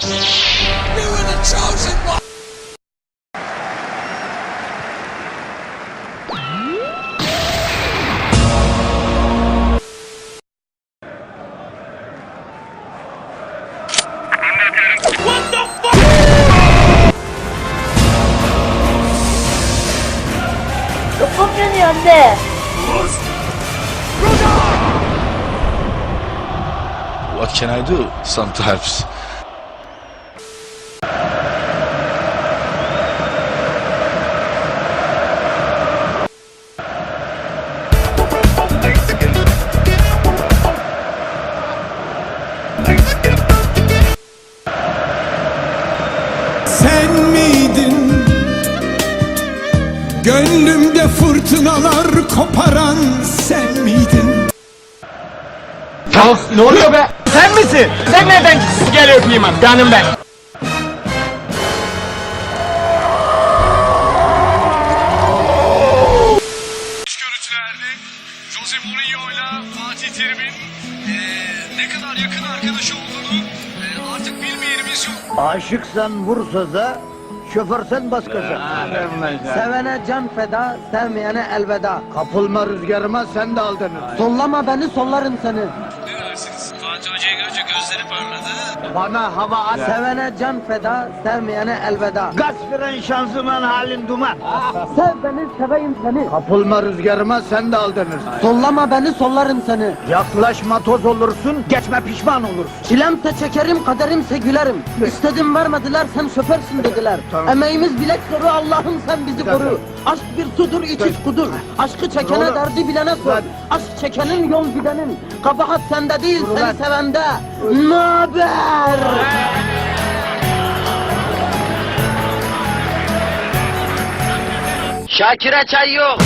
You were the chosen one. Kafam yanıyor anne. What can I do sometimes? Gönlümde fırtınalar koparan sen miydin? Ne oluyor be? Sen misin? Sen nereden gel öpeyim ben? Canım ben. görüntülerde Jose Mourinho ile Fatih Terim'in eee, ne kadar yakın arkadaş olduğunu eee, artık bilmeyenimiz yok. Aşıksan söze, şoförsen gaza. Sevene can feda, sevmeyene elveda. Kapılma rüzgarıma sen de aldanır. Sollama beni, sollarım seni. Görünce gözleri parladı. Bana hava at. Sevene can feda, sevmeyene elveda. Gaz fren şanzıman halin duman. Sev beni, seveyim seni. Kapılma rüzgarıma sen de aldanırsın. Sollama beni, sollarım seni. Yaklaşma toz olursun, geçme pişman olursun. Çilemse çekerim, kaderimse gülerim. İstedim vermediler, sen şoförsün dediler. Tamam. Emeğimiz bilek soru, Allah'ım sen bizi koru. Aşk bir sudur, içiş kudur. Aşkı çekene Doğru. derdi bilene sor. Lan. Aşk çekenin yol gidenin. Kabahat sende değil, Dur seni sevende. Naber? Şakir'e çay yok.